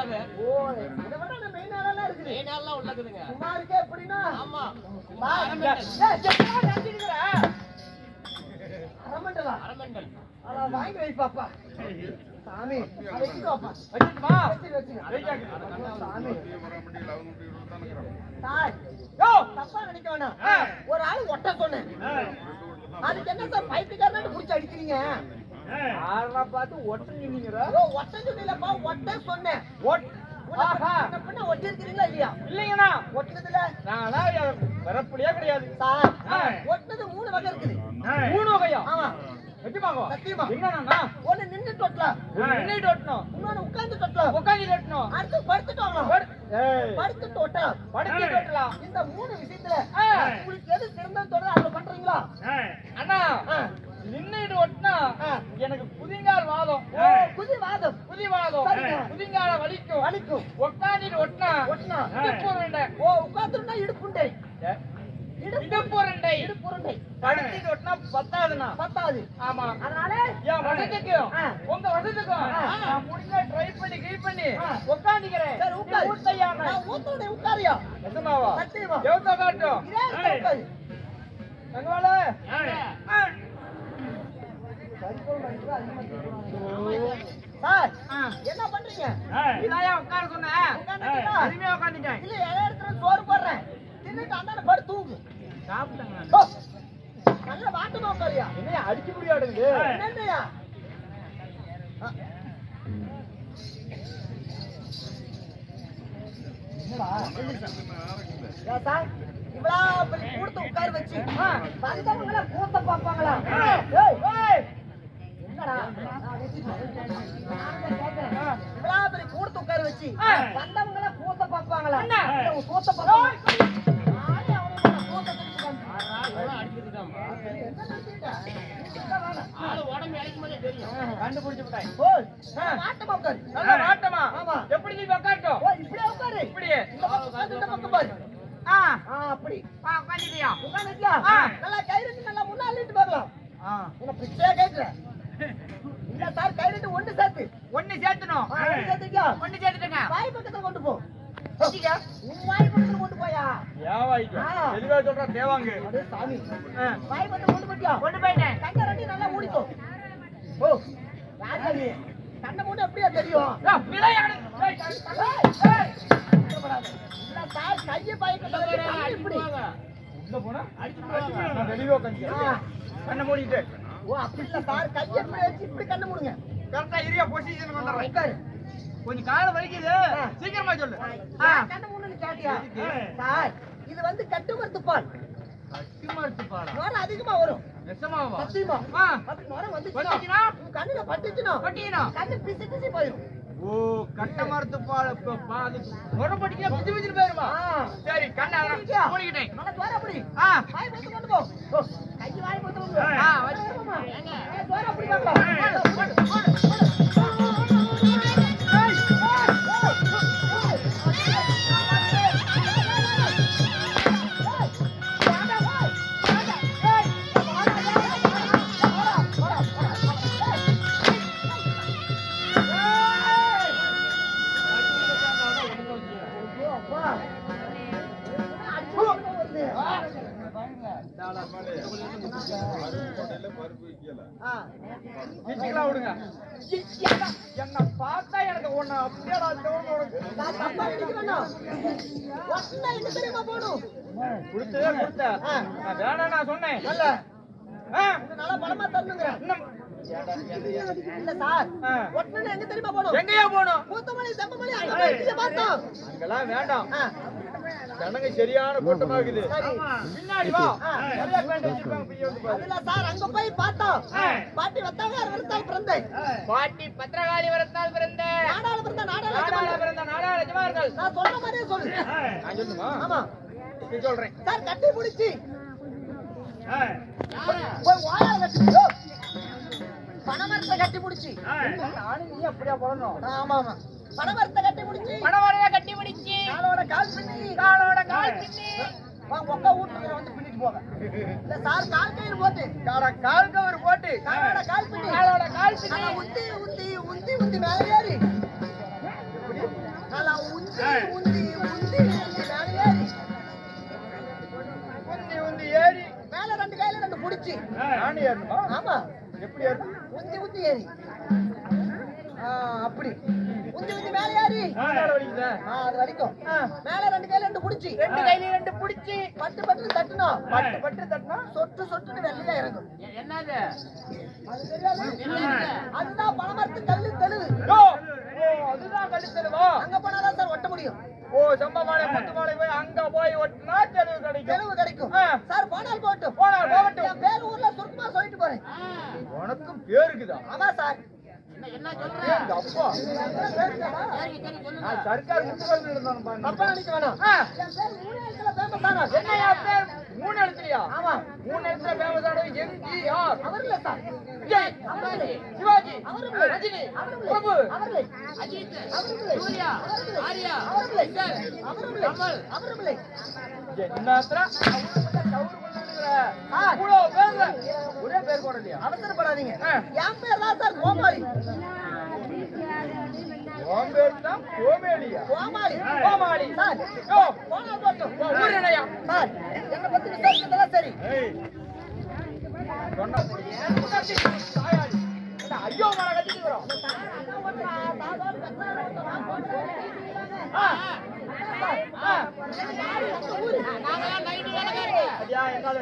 வராது ஓ இதை விட நம்ம மெயின் ஆளெல்லாம் இருக்குது மெயின் ஆள்லாம் உள்ளதுங்க குமாருக்கே எப்படின்னா ஆமா அரமண்டல். அரமண்டலா? வாங்கி வை பாப்பா. சாமி, அதை வச்சுக்கோ பாப்பா. வச்சுட்டுமா வச்சுரு, வச்சுரு. சாமி. சார், யோ தப்பா நினைக்க வேணாம். ஒரு ஆள் ஒட்ட சொன்னேன் அதுக்கு என்ன சார் பைத்தியக்காரன்னு புடிச்சு அடிக்கிறீங்க ஆளா பார்த்து ஒட்டு நின்னீங்கடா ஓ, ஒட்ட சொன்னீங்களப்பா ஒட்ட சொன்னேன். ஒட் பிறப்புலயே கிடையாது. ஒட்டுனது மூணு வகை இருக்குது. மூணு வகையா? ஆமா. சத்தியமா. ஒண்ணு நின்று தொட்டலாம். நின்னுட்டு ஒட்டணும் இன்னொன்னு உட்கார்ந்து தொட்டலாம். உட்காந்து ஒட்டணும் அடுத்து படுத்துட்டு வாங்கலாம். படு- ஏய் படுத்து தொட்டலாம். படுத்து ஒட்டலாம் இந்த மூணு விஷயத்துல. உங்களுக்கு எது சிறந்தது தொடர் அதுல பண்றீங்களா? அண்ணா ஆ. நின்னுட்டு ஒட்டினா ஆ. எனக்கு புதிங்கால் வாதம் ஓ, புது வாதம் புதி வாதம் சரிங்க. புதிங்கால வலிக்கும் வலிக்கும் உட்காந்துட்டு ஒட்டினா ஒட்டினா இடுப்பு உருண்டை ஓ உட்கார்ந்துருந்தா இடுப்புண்டை இடுப்பு இடுப்பு உருண்டை படுத்துட்டு ஒட்டினா பத்தாதுண்ணா. பத்தாவது ஆமா. அதனால என் வசதிக்கும். ஆ. உங்க வசதிக்கும். ஆ. நான் முடிஞ்சா ட்ரை பண்ணி ட்ரை பண்ணி. உட்காந்துக்கிறேன் சரி உட்காரு ஊத்தையாம நான் ஊத்தோட உட்காரியா நிஜமாவா சத்தியமா. எவ்வளோ காட்டும்? சார் என்ன பண்றீங்க? இதாயா உட்கார சொன்னேன்? அருமையா உட்காந்துட்டேன் இல்ல எல்லா இடத்துல சோறு போடுறேன். தின்னுட்டு படுத்து தூங்கு. சாப்பிட்டேங்க. நல்ல வாட்டமா உட்காரியா என்ன அடிச்சு முடியாடுங்க கூட்டத்தை உட்கார வச்சு, வந்தவங்கள கூத்த பெரிய கூட்டத்தை உட்கார வச்சு. வந்தவங்கள கூத்த உன் கூத்த? கண்டுபிடிச்சு விட்டாய் ஓய், வாட்டமா உட்காரு. நல்ல வாட்டமா ஆமா. எப்படி நீ உட்காரட்டும் ஓ, இப்படியே உட்காரு. இப்படியே இந்த பக்கம் உட்காரு, இந்த பக்கம் பாரு. ஆ ஆ, அப்படி. ஆ? ஆ. நல்லா கை ரெண்டு நல்லா முன்னால பார்க்கலாம். ஆ பிச்சையா. இல்ல சார், கை ரெண்டு ஒண்ணு சேர்த்து. ஒண்ணு சேர்த்தணும் ஒண்ணு சேர்த்துக்கியா? ஒண்ணு சேர்த்துட்டுங்க வாய் பக்கத்துல கொண்டு போ. உன் வாய் பக்கத்துல கொண்டு போயா? தெளிவா சொல்ற தேவாங்க அடே சாமி. வாய் பக்கத்துல கொண்டு போட்டியா? கொண்டு போயிட்டேன் நல்லா மூடிக்கோ. ஓ. கண்ணை மூடி எப்படியா தெரியும்? கையை வச்சு கண்ணு மூடிட்டு. ஓ, அப்படி இல்ல சார், கையை வச்சு இப்படி கண்ணை மூடுங்க. கரெக்டா இரியா பொசிஷன் ஆ, வந்துடுறேன். உட்காரு. கொஞ்சம் கால வலிக்குது. சீக்கிரமா சொல்லு. கண்ணை மூடுன்னு கேட்டியா? சார், இது வந்து கட்டுமரத்து பால். கட்டுமரத்து பாலா? நுர அதிகமா வரும். நெசமாவா சத்தியமா கண்ணுல கண்ணு பிசு பிசு போயிடும் ஓ கட்ட மரத்து பால் இப்ப பால். முறப்பட்டியா பிச்சு பிச்சு போயிருமா ஆ. சரி கண்ணை? மூடிக்கிட்டேன். நல்லா அப்படி. ஆ. வாய் கொண்டு போ. கை கொண்டு. ஆ, வச்சு. அப்படி. விடுங்க என்ன பார்த்தா எனக்கு ஒண்ணு அப்படியே போகணும்? கொடுத்ததே கொடுத்த. நான் வேணாம் நான் சொன்னேன் நல்ல, பலமா. இன்னும் இல்ல சார், ஆ. ஒட்டுனா எங்க தெரியுமா போகணும்? எங்கேயா போகணும் இங்க பார்த்தோம். அங்கெல்லாம் வேண்டாம் ஜனங்க சரியான கூட்டமாகுது. சரி. பின்னாடி வா. அதுல சார் அங்க போய் பார்த்தோம். பாட்டி வத்தாங்கார் விருத்தால் பிறந்தேன். பாட்டி பத்திரகாளி வரத்தால் பிறந்த. நாடாள பிறந்த நாடாள நாடாள பிறந்த. பிறந்த நாடாள எஜமானர்கள் நான் சொன்ன மாதிரியே சொல்லு. நான் சொல்லுமா ஆமா. நீ சொல்றேன். சார் கட்டி பிடிச்சி போய் வாயால கட்டி. பனைமரத்தை கட்டி பிடிச்சி நானும் நீ அப்படியா போடணும். ஆமா ஆமா. பனைமரத்தை கட்டி பணவரைய கட்டி பிடிச்சி காலோட கால் பின்னி வீட்டுல வந்து பின்னிட்டு போங்க. இல்ல சார் கால் கயிறு போட்டு. கால கால் கவர் போட்டு. காலோட கால் பின்னி. காலோட கால் பின்னி. உந்தி உந்தி உந்தி உந்தி மேல ஏறி. உந்தி உந்தி உந்தி மேல ஏறி. உந்தி உந்தி ஏறி. மேல ரெண்டு கையில ரெண்டு புடிச்சு. ஏறணுமா? ஆமா. எப்படி ஏறணும்? உந்தி உந்தி ஏறி. அப்படி. உந்தி உந்தி மேல ஏறி. மேல அது வரைக்கும் மேல ரெண்டு கையில ரெண்டு புடிச்சு. ரெண்டு கையில ரெண்டு புடிச்சு. பட்டு பட்டு தட்டணும் பட்டு பட்டு தட்டினா? சொட்டு சொட்டுன்னு வெள்ளையா இறங்கும். என்னது? அது தெரியாது? அதுதான் பணமரத்து கல்லு தெளிவு. ஓ ஓ அதுதான் கழுத்தலுவா அங்க போனாதான் சார் ஒட்ட முடியும். ஓ செம்பமாலை முத்துமாலை போய் அங்க போய் ஒட்டினா தெளிவு கிடைக்கும். தெளிவு கிடைக்கும். சார் போனால் போட்டும் போனால் போகட்டும். பேர் ஊர்ல சுருக்கமா சொல்லிட்டு போறேன். உனக்கும் பேருக்குதா ஆமா சார். சர்க்கார் மூணு இடத்துலயா ஆமா. மூணு இடத்துல ஃபேமஸ் ஆனது எம்ஜிஆர் அவர் இல்ல சார். ரஜினி. பிரபு. அஜித். சூர்யா. ஆர்யா. கமல். என்னத்துல ஒரே பேர் கூட இல்லையா அவசரப்படாதீங்க. என் பேர் தான் சார் கோமாளி. உன் பேர் தான் கோமேலியா கோமாளி. கோமாளி. சார். ஓ போனால் போட்டும் உன் ஊர் என்னையா? சார் என்னை பத்தி விசாரிச்சதெல்லாம் சரி. சொன்ன ஐயோ மலை கட்டிக்கிறோம் ஐயா நைட்ல